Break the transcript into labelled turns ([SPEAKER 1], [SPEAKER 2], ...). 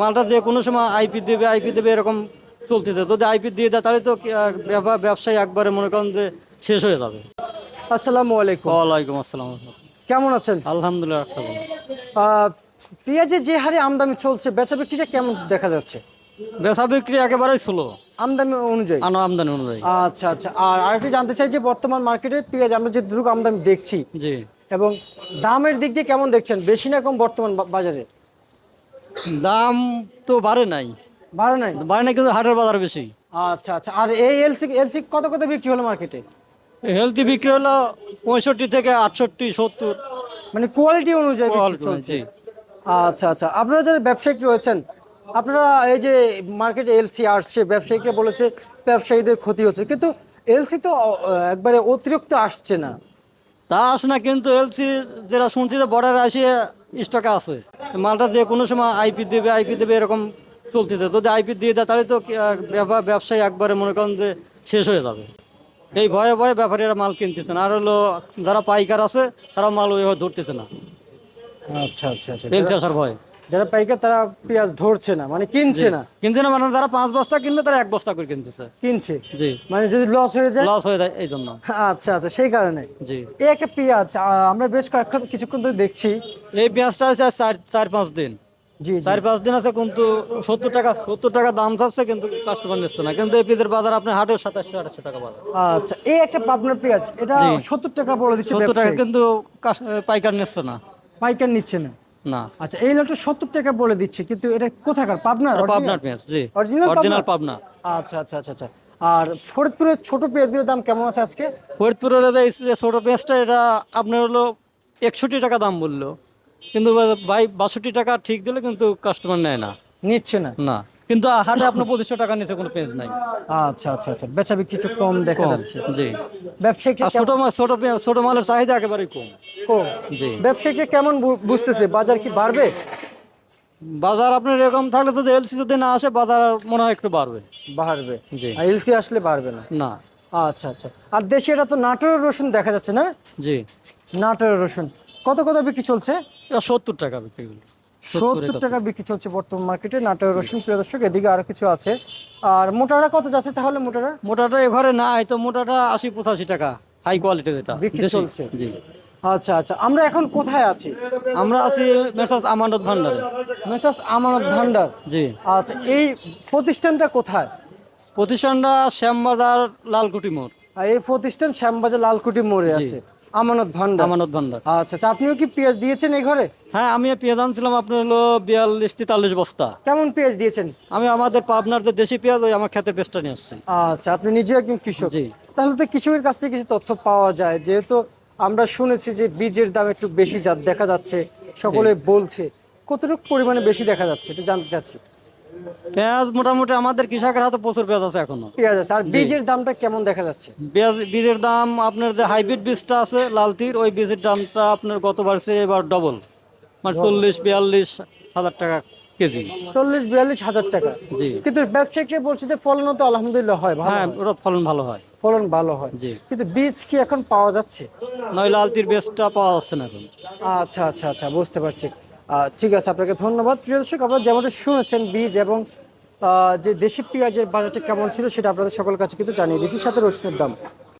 [SPEAKER 1] মালটা যে কোনো সময় আইপি দেবে আইপি দেবে এরকম চলতেছে। যদি আইপি দিয়ে দেয় তাহলে তো ব্যবসায়ী একবারে মনে করেন যে শেষ হয়ে যাবে।
[SPEAKER 2] আসসালামু আলাইকুম।
[SPEAKER 1] ওয়ালাইকুম আসসালাম।
[SPEAKER 2] কেমন আছেন?
[SPEAKER 1] আলহামদুলিল্লাহ রাখতে
[SPEAKER 2] পেঁয়াজের যে হারে আমদানি চলছে বেচা বিক্রিটা কেমন দেখা যাচ্ছে?
[SPEAKER 1] বেচা বিক্রি একেবারেই ছিল
[SPEAKER 2] আমদানি অনুযায়ী?
[SPEAKER 1] আনো আমদানি অনুযায়ী।
[SPEAKER 2] আচ্ছা আচ্ছা। আর আরেকটি জানতে চাই যে বর্তমান মার্কেটে পেঁয়াজ আমরা যে দ্রুত আমদানি দেখছি
[SPEAKER 1] জি।
[SPEAKER 2] এবং দামের দিক দিয়ে কেমন দেখছেন? বেশি না কম বর্তমান বাজারে?
[SPEAKER 1] দাম তো বাড়ে নাই।
[SPEAKER 2] বাড়ে নাই?
[SPEAKER 1] বাড়ে নাই কিন্তু হাটের বাজার বেশি।
[SPEAKER 2] আচ্ছা আচ্ছা। আর এই এলসি এলসি কত কত বিক্রি হলো মার্কেটে?
[SPEAKER 1] হেলথি বিক্রি হলো পঁয়ষট্টি থেকে আটষট্টি সত্তর।
[SPEAKER 2] মানে কোয়ালিটি অনুযায়ী চলছে। আচ্ছা আচ্ছা। আপনারা যারা ব্যবসায়িক রয়েছেন আপনারা এই যে মার্কেটে এলসি আসছে ব্যবসায়ীকে বলেছে ব্যবসায়ীদের ক্ষতি হচ্ছে। কিন্তু এলসি তো একবারে অতিরিক্ত আসছে না।
[SPEAKER 1] তা আসে না কিন্তু এলসি যেটা শুনছি যে বর্ডারে আসিয়ে স্টকে আছে। মালটা যে কোনো সময় আইপি দেবে আইপি দেবে এরকম চলতেছে। যদি আইপি দিয়ে দেয় তাহলে তো ব্যবসায় ব্যবসায়ী একবারে মনে করেন যে শেষ হয়ে যাবে। এই ভয়ে ভয়ে ব্যাপারীরা মাল কিনতেছে না। আর হলো যারা পাইকার আছে তারা মাল ওইভাবে ধরতেছে না।
[SPEAKER 2] আচ্ছা আচ্ছা আচ্ছা।
[SPEAKER 1] ভয়।
[SPEAKER 2] যারা পাইকার তারা পেঁয়াজ ধরছে না মানে কিনছে না।
[SPEAKER 1] কিনছে না মানে যারা পাঁচ বস্তা কিনবে তারা এক বস্তা করে কিনতেছে।
[SPEAKER 2] কিনছে?
[SPEAKER 1] জি।
[SPEAKER 2] মানে যদি লস হয়ে যায়?
[SPEAKER 1] লস হয়ে যায় এই জন্য।
[SPEAKER 2] আচ্ছা আচ্ছা সেই কারণে।
[SPEAKER 1] জি।
[SPEAKER 2] এই একটা পেঁয়াজ আমরা বেশ কয়েকক্ষণ কিছুক্ষণ ধরে দেখছি।
[SPEAKER 1] এই পেঁয়াজটা আছে চার চার পাঁচ দিন।
[SPEAKER 2] জি
[SPEAKER 1] চার পাঁচ দিন আছে কিন্তু সত্তর টাকা সত্তর টাকা দাম থাকছে কিন্তু কাস্টমার নিচ্ছে না। কিন্তু এই পেঁয়াজের বাজার আপনি হাটে সাতাশশো আঠাশশো টাকা বাজার।
[SPEAKER 2] আচ্ছা এই একটা পাবনার পেঁয়াজ এটা সত্তর টাকা বলে দিচ্ছে
[SPEAKER 1] সত্তর টাকা কিন্তু পাইকার নিচ্ছে না।
[SPEAKER 2] পাইকার নিচ্ছে না।
[SPEAKER 1] না।
[SPEAKER 2] আচ্ছা এই লালটা সত্তর টাকা বলে দিচ্ছে কিন্তু এটা কোথাকার? পাবনা?
[SPEAKER 1] পাবনার পেঁয়াজ জি। অরিজিনাল
[SPEAKER 2] পাবনা?
[SPEAKER 1] পাবনা।
[SPEAKER 2] আচ্ছা আচ্ছা আচ্ছা আচ্ছা। আর ফরিদপুরের ছোট পেঁয়াজগুলোর দাম কেমন আছে আজকে?
[SPEAKER 1] ফরিদপুরের যে ছোট পেঁয়াজটা এটা আপনার হলো একষট্টি টাকা দাম বলল। কিন্তু ভাই বাষট্টি টাকা ঠিক দিলে কিন্তু কাস্টমার নেয় না।
[SPEAKER 2] নিচ্ছে না?
[SPEAKER 1] না। কিন্তু হাটে আপনার পঁচিশশো টাকা নিচে কোনো পেঁয়াজ নাই।
[SPEAKER 2] আচ্ছা আচ্ছা আচ্ছা। বেচা বিক্রি একটু কম দেখা যাচ্ছে।
[SPEAKER 1] জি।
[SPEAKER 2] ব্যবসায়িক
[SPEAKER 1] আর ছোট ছোট ছোট মালের চাহিদা একেবারেই কম।
[SPEAKER 2] কম।
[SPEAKER 1] জি।
[SPEAKER 2] ব্যবসায়ীকে কেমন বুঝতেছে? বাজার কি বাড়বে?
[SPEAKER 1] বাজার আপনার এরকম থাকলে যদি এলসি যদি না আসে বাজার মনে হয় একটু বাড়বে।
[SPEAKER 2] বাড়বে।
[SPEAKER 1] জি।
[SPEAKER 2] এলসি আসলে বাড়বে না।
[SPEAKER 1] না।
[SPEAKER 2] আচ্ছা আচ্ছা। আর দেশে এটা তো নাটোরের রসুন দেখা যাচ্ছে না?
[SPEAKER 1] জি।
[SPEAKER 2] নাটোরের রসুন। কত কত বিক্রি চলছে?
[SPEAKER 1] এটা সত্তর টাকা বিক্রি
[SPEAKER 2] সত্তর টাকা বিক্রি চলছে বর্তমান মার্কেটে নাটোরের রসুন প্রিয় দর্শক এদিকে আরও কিছু আছে। আর মোটারা কত যাচ্ছে তাহলে মোটারা
[SPEAKER 1] মোটাটা এঘরে নাই তো মোটাটা আশি পঁচাশি টাকা হাই কোয়ালিটি যেটা
[SPEAKER 2] বিক্রি চলছে।
[SPEAKER 1] জি।
[SPEAKER 2] আচ্ছা আচ্ছা আমরা এখন কোথায় আছি?
[SPEAKER 1] আমরা আছি মেসাজ আমানত ভান্ডারে।
[SPEAKER 2] মেসাস আমানত ভান্ডার?
[SPEAKER 1] জি।
[SPEAKER 2] আচ্ছা এই প্রতিষ্ঠানটা কোথায়?
[SPEAKER 1] প্রতিষ্ঠানটা শ্যামবাজার লালকুটি মোড়।
[SPEAKER 2] এই প্রতিষ্ঠান শ্যামবাজার লালকুটি মোড়ে আছে। আমানত ভান্ডার।
[SPEAKER 1] আমানত ভান্ডার।
[SPEAKER 2] আচ্ছা আচ্ছা আপনিও কি পেঁয়াজ দিয়েছেন এই ঘরে?
[SPEAKER 1] হ্যাঁ আমি পেঁয়াজ আনছিলাম আপনার হলো বিয়াল্লিশ তেতাল্লিশ বস্তা।
[SPEAKER 2] কেমন পেঁয়াজ দিয়েছেন?
[SPEAKER 1] আমি আমাদের পাবনার যে দেশি পেঁয়াজ ওই আমার ক্ষেতের পেঁয়াজটা নিয়ে আসছি।
[SPEAKER 2] আচ্ছা আপনি নিজে একজন কৃষক।
[SPEAKER 1] জি।
[SPEAKER 2] তাহলে তো কৃষকের কাছ থেকে কিছু তথ্য পাওয়া যায়। যেহেতু আমরা শুনেছি যে বীজের দাম একটু বেশি যা দেখা যাচ্ছে সকলে বলছে। কতটুকু পরিমাণে বেশি দেখা যাচ্ছে একটু জানতে চাচ্ছি।
[SPEAKER 1] পেঁয়াজ মোটামুটি আমাদের কৃষকের হাতে প্রচুর পেঁয়াজ আছে এখনও।
[SPEAKER 2] পেঁয়াজ আছে আর বীজের দামটা কেমন দেখা যাচ্ছে?
[SPEAKER 1] পেঁয়াজ বীজের দাম আপনার যে হাইব্রিড বীজটা আছে লালতির ওই বীজের দামটা আপনার গতবার সে এবার ডবল মানে চল্লিশ বিয়াল্লিশ হাজার টাকা কেজি।
[SPEAKER 2] চল্লিশ বিয়াল্লিশ হাজার টাকা।
[SPEAKER 1] জি।
[SPEAKER 2] কিন্তু ব্যবসায়িকরা বলছে যে ফলনও তো আলহামদুলিল্লাহ হয়
[SPEAKER 1] হ্যাঁ। ওটা ফলন ভালো হয়।
[SPEAKER 2] ফলন ভালো হয়।
[SPEAKER 1] জি।
[SPEAKER 2] কিন্তু বীজ কি এখন পাওয়া যাচ্ছে?
[SPEAKER 1] নয় লালতির বীজটা পাওয়া যাচ্ছে না এখন।
[SPEAKER 2] আচ্ছা আচ্ছা আচ্ছা বুঝতে পারছি। ঠিক আছে, আপনাকে ধন্যবাদ। প্রিয় দর্শক, আপনারা যেমনটা শুনেছেন, বীজ এবং যে দেশি পেঁয়াজের বাজারটা কেমন ছিল সেটা আপনাদের সকল কাছে কিন্তু জানিয়ে দিয়েছি। সাথে রসুনের দাম।